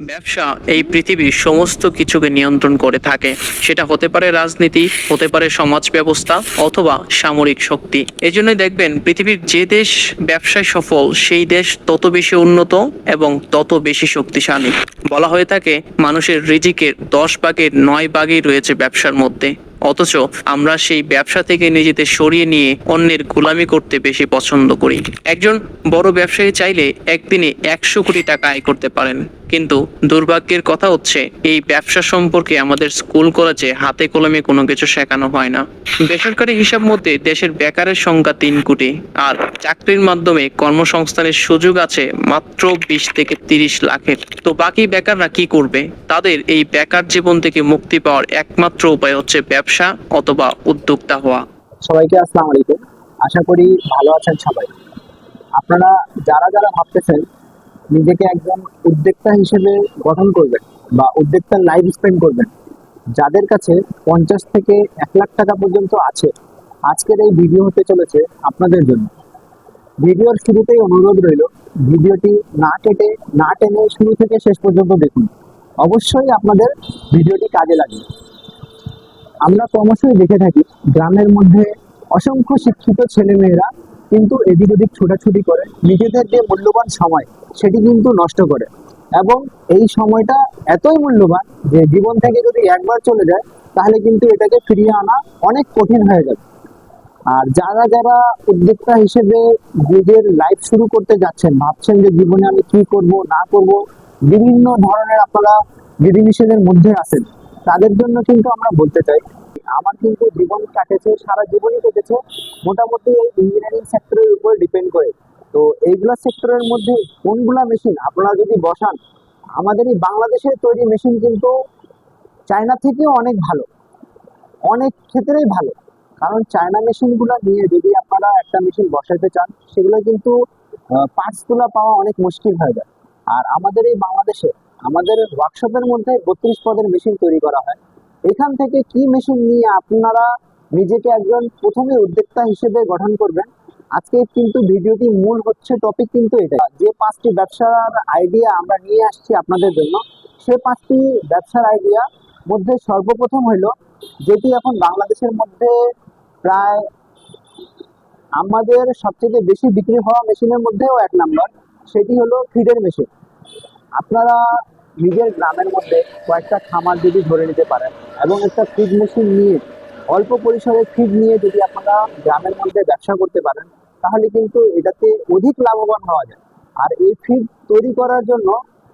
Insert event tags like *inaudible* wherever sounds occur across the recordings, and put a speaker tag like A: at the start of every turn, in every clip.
A: ব্যবসা এই পৃথিবীর সমস্ত কিছুকে নিয়ন্ত্রণ করে থাকে। সেটা হতে পারে রাজনীতি, হতে পারে সমাজ ব্যবস্থা অথবা সামরিক শক্তি। এজন্যই দেখবেন পৃথিবীর যে দেশ ব্যবসায় সফল, সেই দেশ তত বেশি উন্নত এবং তত বেশি শক্তিশালী। বলা হয়ে থাকে, মানুষের রিজিকের দশ ভাগের নয় ভাগই রয়েছে ব্যবসার মধ্যে। অথচ আমরা সেই ব্যবসা থেকে নিজেদের সরিয়ে নিয়ে অন্যের গোলামি করতে বেশি পছন্দ করি। একজন বড় ব্যবসায়ী চাইলে একদিনে একশো কোটি টাকা আয় করতে পারেন। কিন্তু দুর্ভাগ্যের কথা হচ্ছে, এই ব্যবসা সম্পর্কে আমাদের স্কুল কলেজে হাতে কলমে কোনো কিছু শেখানো হয় না। বেসরকারি হিসাব মধ্যে দেশের বেকারের সংখ্যা তিন কোটি, আর চাকরির মাধ্যমে কর্মসংস্থানের সুযোগ আছে মাত্র বিশ থেকে তিরিশ লাখের। তো বাকি বেকাররা কি করবে? তাদের এই বেকার জীবন থেকে মুক্তি পাওয়ার একমাত্র উপায় হচ্ছে ব্যবসা। অথবা উদ্যোক্তা হওয়া।
B: সবাইকে আসসালামু আলাইকুম। আশা করি ভালো আছেন সবাই। আপনারা যারা যারা ভাবতেছেন নিজেকে একজন উদ্যোক্তা হিসেবে গঠন করবেন বা উদ্যোক্তার লাইফ স্পেন্ড করবেন, যাদের কাছে পঞ্চাশ থেকে এক লাখ টাকা পর্যন্ত আছে, আজকের এই ভিডিও হতে চলেছে আপনাদের জন্য। ভিডিওর শুরুতেই অনুরোধ রইল ভিডিওটি না কেটে, না টেনে শুরু থেকে শেষ পর্যন্ত দেখুন। অবশ্যই আপনাদের ভিডিওটি কাজে লাগবে। আমরা ক্রমশই দেখে থাকি, গ্রামের মধ্যে অসংখ্য শিক্ষিত ছেলেমেয়েরা কিন্তু এদিক ওদিক ছোটাছুটি করে, নিজেদের যে মূল্যবান সময় সেটি কিন্তু নষ্ট করে। এবং এই সময়টা এতই মূল্যবান যে জীবন থেকে যদি একবার চলে যায়, তাহলে কিন্তু এটাকে ফিরিয়ে আনা অনেক কঠিন হয়ে যাবে। আর যারা যারা উদ্যোক্তা হিসেবে নিজের লাইফ শুরু করতে যাচ্ছেন, ভাবছেন যে জীবনে আমি কি করব, না করব, বিভিন্ন ধরনের আপনারা বিধিনিষেধের মধ্যে আছেন। তাদের জন্য কিন্তু আমরা বলতে চাই, আমার কিন্তু জীবন কাটেছে, সারা জীবনই কেটেছে, মোটামুটি এই ইঞ্জিনিয়ারিং সেক্টরের উপর ডিপেন্ড করে। তো এইগুলা সেক্টরের মধ্যে কোনগুলা মেশিন আপনারা যদি বসান, আমাদের এই বাংলাদেশের তৈরি মেশিন কিন্তু চায়না থেকেও অনেক ভালো। অনেক ক্ষেত্রেই ভালো। কারণ চায়না মেশিনগুলো নিয়ে যদি আপনারা একটা মেশিন বসাতে চান, সেগুলো কিন্তু পার্টসগুলো পাওয়া অনেক মুশকিল হয়ে যায়। আর আমাদের এই বাংলাদেশে আমাদের ওয়ার্কশপের মধ্যে বত্রিশ পদের মেশিন তৈরি করা হয়। এখান থেকে কি মেশিন নিয়ে আপনারা নিজেকে একজন প্রথমে উদ্যোক্তা হিসেবে গঠন করবেন, আজকে কিন্তু ভিডিওটি মূল হচ্ছে টপিক কিন্তু এটা। যে পাঁচটি ব্যবসার আইডিয়া আমরা নিয়ে আসছি আপনাদের জন্য, সে পাঁচটি ব্যবসার আইডিয়া মধ্যে সর্বপ্রথম হইল যেটি এখন বাংলাদেশের মধ্যে প্রায় আমাদের সবচেয়ে বেশি বিক্রি হওয়া মেশিনের মধ্যেও এক নাম্বার সেটি হলো ফিডের মেশিন আপনারা নিজের গ্রামের মধ্যে কয়েকটা খামার যদি ধরে নিতে পারেন এবং একটা ফিড মেশিন নিয়ে, অল্প পরিসরে ফিড নিয়ে যদি আপনারা গ্রামের মধ্যে ব্যবসা করতে পারেন, তাহলে কিন্তু এটাতে অধিক লাভবান হওয়া যায়। আর এই ফিড তৈরি করার জন্য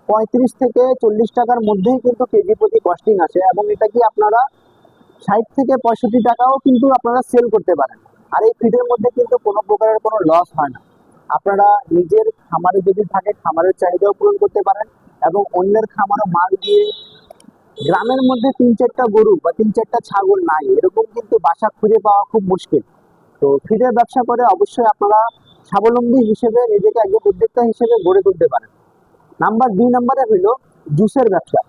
B: পঁয়ত্রিশ থেকে চল্লিশ টাকার মধ্যেই কিন্তু কেজি প্রতি কস্টিং আসে এবং এটা কি আপনারা ষাট থেকে পঁয়ষট্টি টাকাও কিন্তু আপনারা সেল করতে পারেন। আর এই ফিডের মধ্যে কিন্তু কোনো প্রকারের কোনো লস হয় না। আপনারা নিজের খামারে যদি থাকে, খামারের চাহিদাও পূরণ করতে পারেন এবং অন্যের খামারও মাল দিয়ে গ্রামের মধ্যে তিন চারটা গরু বা তিন চারটা ছাগল নাই, এরকম কিন্তু বাসা খুঁজে পাওয়া খুব মুশকিল। তো ফিডের ব্যবসা করে অবশ্যই আপনারা স্বাবলম্বী হিসেবে নিজেকে একজন উদ্যোক্তা হিসেবে গড়ে তুলতে পারেন। নাম্বার দুই নাম্বারে হইল জুসের ব্যবসা।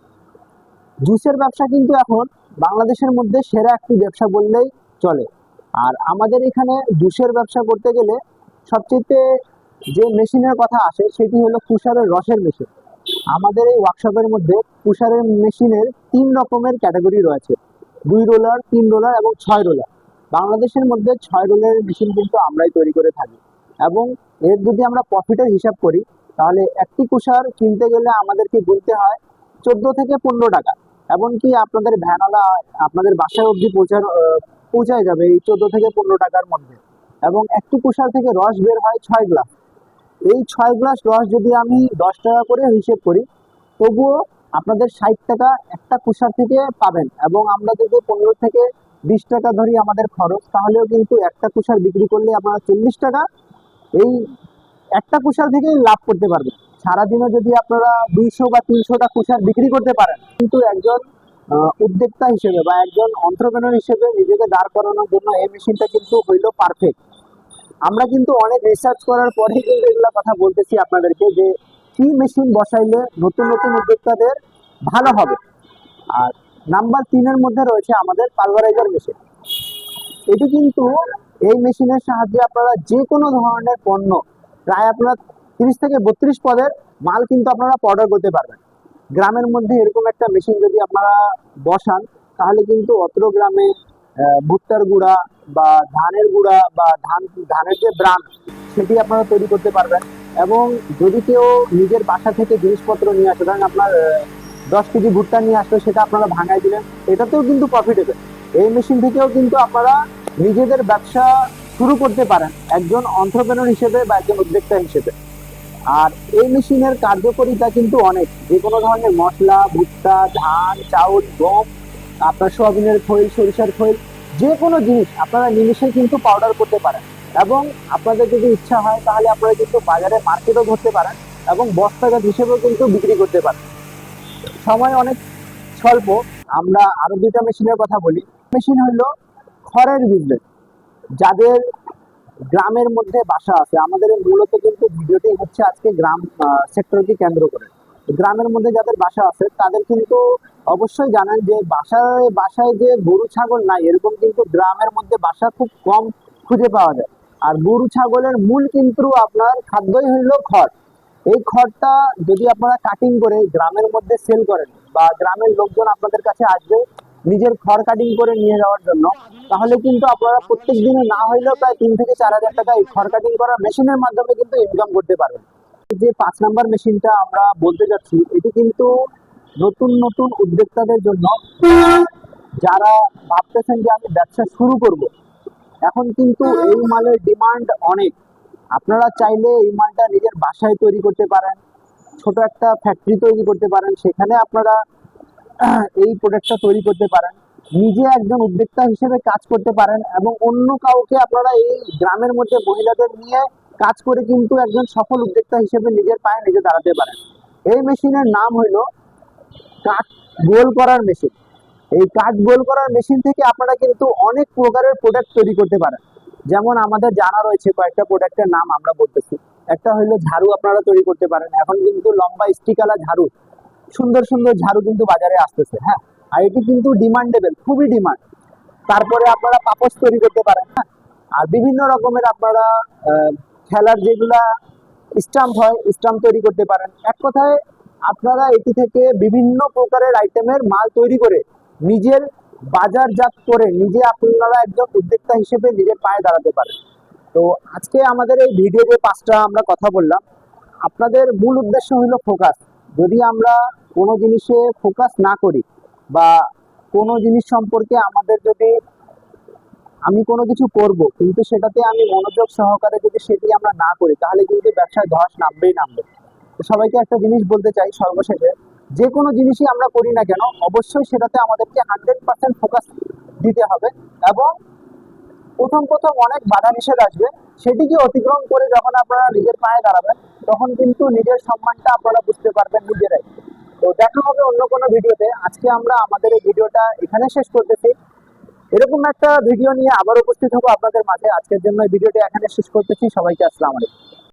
B: জুসের ব্যবসা কিন্তু এখন বাংলাদেশের মধ্যে সেরা একটি ব্যবসা বললেই চলে। আর আমাদের এখানে জুসের ব্যবসা করতে গেলে সবচেয়ে যে মেশিনের কথা আসে, সেটি হলো কুষারের রসের মেশিন। আমাদের এই ওয়ার্কশপের মধ্যে কুষারের মেশিনের তিন রকমের ক্যাটাগরি রয়েছে। দুই রোলার তিন রোলার এবং ছয় রোলার বাংলাদেশের মধ্যে ছয় রোলারের মেশিন কিন্তু আমরাই তৈরি করে থাকি। এবং এর যদি আমরা প্রফিটের হিসাব করি, তাহলে একটি কুষার কিনতে গেলে আমাদেরকে বলতে হয় চোদ্দ থেকে পনেরো টাকা। এমনকি আপনাদের ভ্যানওয়ালা আপনাদের বাসায় অবধি পৌঁছার পৌঁছায় যাবে এই চোদ্দ থেকে পনেরো টাকার মধ্যে। এবং একটি কুষার থেকে রস বের হয় ছয় গ্লাস এই ছয় গ্লাস রস যদি আমি দশ টাকা করে হিসেব করি, তবুও আপনাদের ষাট টাকা একটা কুষার থেকে পাবেন এবং আমরা যদি পনেরো থেকে বিশ টাকা ধরি আমাদের খরচ, তাহলেও কিন্তু একটা কুষার বিক্রি করলে আপনারা চল্লিশ টাকা এই একটা কুষার থেকেই লাভ করতে পারবেন। সারাদিনে যদি আপনারা দুইশো বা তিনশোটা কুষার বিক্রি করতে পারেন, কিন্তু একজন উদ্যোক্তা হিসেবে বা একজন অন্ত্রপ্রেনার হিসেবে নিজেকে দাঁড় করানোর জন্য এই মেশিনটা কিন্তু হইল পারফেক্ট আমরা কিন্তু অনেক রিসার্চ করার পরে কিন্তু এগুলো কথা বলতেছি আপনাদেরকে যে কি মেশিন বসাইলে নতুন নতুন উদ্যোক্তাদের ভালো হবে। আর নাম্বার তিনের মধ্যে রয়েছে আমাদের পালভারাইজার মেশিন এটি কিন্তু এই মেশিনের সাহায্যে আপনারা যে কোনো ধরনের পণ্য, প্রায় আপনারা তিরিশ থেকে বত্রিশ পদের মাল কিন্তু আপনারা অর্ডার করতে পারবেন। গ্রামের মধ্যে এরকম একটা মেশিন যদি আপনারা বসান, তাহলে কিন্তু অত্র গ্রামে ভুট্টার গুঁড়া বা ধানের গুঁড়া বা ধান, ধানের যে ব্রান সেটি আপনারা তৈরি করতে পারবেন। এবং যদি কেউ নিজের বাসা থেকে জিনিসপত্র নিয়ে আসে, ধরেন আপনার দশ কেজি ভুট্টা নিয়ে আসলো, সেটা আপনারা ভাঙাই দিলেন, এটাতেও কিন্তু প্রফিটেবল এই মেশিন থেকেও কিন্তু আপনারা নিজেদের ব্যবসা শুরু করতে পারেন, একজন অন্টারপ্রেনর হিসেবে বা একজন উদ্যোক্তা হিসেবে। আর এই মেশিনের কার্যকারিতা কিন্তু অনেক। যে কোনো ধরনের মশলা, ভুট্টা, ধান, চাউল, গম আপনার সোয়াবিনের খৈল, সরিষার খৈল, যে কোনো জিনিস আপনারা নিমিশে কিন্তু পাউডার করতে পারেন। এবং আপনাদের যদি ইচ্ছা হয়, তাহলে আপনারা কিন্তু বাজারে মার্কেটও ধরতে পারেন এবং বস্তাঘাট হিসেবেও কিন্তু বিক্রি করতে পারেন। সময় অনেক স্বল্প, আমরা আরও দুইটা মেশিনের কথা বলি। মেশিন হলো খড়ের বিজনেস। যাদের গ্রামের মধ্যে বাসা আছে, আমাদের মূলত কিন্তু ভিডিওটি হচ্ছে আজকে গ্রাম সেক্টরকে কেন্দ্র করে। গ্রামের মধ্যে যাদের বাসা আছে, তাদের কিন্তু অবশ্যই জানেন যে বাসায় বাসায় যে গরু ছাগল নাই, এরকম কিন্তু গ্রামের মধ্যে বাসা খুব কম খুঁজে পাওয়া যায়। আর গরু ছাগলের মূল কিন্তু আপনার খাদ্যই হইল খড়। এই খড়টা যদি আপনারা কাটিং করে গ্রামের মধ্যে সেল করেন বা গ্রামের লোকজন আপনাদের কাছে আসবে নিজের খড় কাটিং করে নিয়ে যাওয়ার জন্য, তাহলে কিন্তু আপনারা প্রত্যেক দিনে না হইলেও প্রায় তিন থেকে চার হাজার টাকা এই খড় কাটিং করা মেশিনের মাধ্যমে কিন্তু ইনকাম করতে পারবেন। যে পাঁচ নাম্বার মেশিনটা আমরা বলতে যাচ্ছি, এটি কিন্তু নতুন নতুন উদ্যোক্তাদের জন্য যারা ভাবতেছেন যে আমি ব্যবসা শুরু করব, এখন কিন্তু এই মালের ডিমান্ড অনেক। আপনারা চাইলে এই মালটা নিজের বাসায় তৈরি করতে পারেন, ছোট একটা ফ্যাক্টরি তৈরি করতে পারেন, সেখানে আপনারা *clears throat* এই প্রোডাক্টটা তৈরি করতে পারেন। নিজে একজন উদ্যোক্তা হিসেবে কাজ করতে পারেন এবং অন্য কাউকে আপনারা এই গ্রামের মধ্যে মহিলাদের নিয়ে কাজ করে কিন্তু একজন সফল উদ্যোক্তা হিসেবে নিজের পায়ে নিজে দাঁড়াতে পারেন। এই মেশিনের নাম হইল কাঠ গোল করার মেশিন। এই কাঠ গোল করার মেশিন থেকে আপনারা কিন্তু অনেক প্রকারের প্রোডাক্ট তৈরি করতে পারেন। যেমন আমাদের জানা রয়েছে কয়েকটা প্রোডাক্টের নাম আমরা বলতেছি। একটা হইল ঝাড়ু আপনারা তৈরি করতে পারেন। এখন কিন্তু লম্বা স্টিকালা ঝাড়ু, সুন্দর সুন্দর ঝাড়ু কিন্তু বাজারে আসতেছে হ্যাঁ? আর এটি কিন্তু ডিমান্ডেবল খুবই ডিমান্ড তারপরে আপনারা পাপোশ তৈরি করতে পারেন হ্যাঁ? আর বিভিন্ন রকমের আপনারা খেলার যেগুলা স্টাম্প হয় স্টাম্প তৈরি করতে পারেন। এক কথায় আপনারা এটি থেকে বিভিন্ন প্রকারের আইটেমের মাল তৈরি করে নিজের বাজারজাত করে নিজে আপনারা একজন উদ্যোক্তা হিসেবে নিজের পায়ে দাঁড়াতে পারেন। তো আজকে আমাদের এই ভিডিও যে পাঁচটা আমরা কথা বললাম, আপনাদের মূল উদ্দেশ্য হলো ফোকাস যদি আমরা কোনো জিনিসে ফোকাস না করি বা কোনো জিনিস সম্পর্কে আমাদের যদি আমি কোনো কিছু করব, কিন্তু সেটাতে আমি মনোযোগ সহকারে যদি সেটি আমরা না করি, তাহলে কিন্তু ব্যবসায় ধস নামবেই নামবে। সবাইকে একটা জিনিস বলতে চাই সর্বশেষে, যে কোনো জিনিসই আমরা করি না কেন, অবশ্যই সেটাতে আমাদেরকে হান্ড্রেড পার্সেন্ট ফোকাস দিতে হবে এবং প্রথম প্রথম অনেক বাধা নিষেধ আসবে, সেটিকে অতিক্রম করে যখন আপনারা নিজের পায়ে দাঁড়াবেন, তখন কিন্তু নিজের সম্মানটা আপনারা বুঝতে পারবেন নিজেরাই। তো দেখা হবে অন্য কোনো ভিডিওতে। আজকে আমরা আমাদের এই ভিডিওটা এখানে শেষ করতেছি। এরকম একটা ভিডিও নিয়ে আবার উপস্থিত হব আপনাদের মাঝে। আজকের জন্য ভিডিওটা এখানে শেষ করতেছি। সবাইকে আসসালামু আলাইকুম।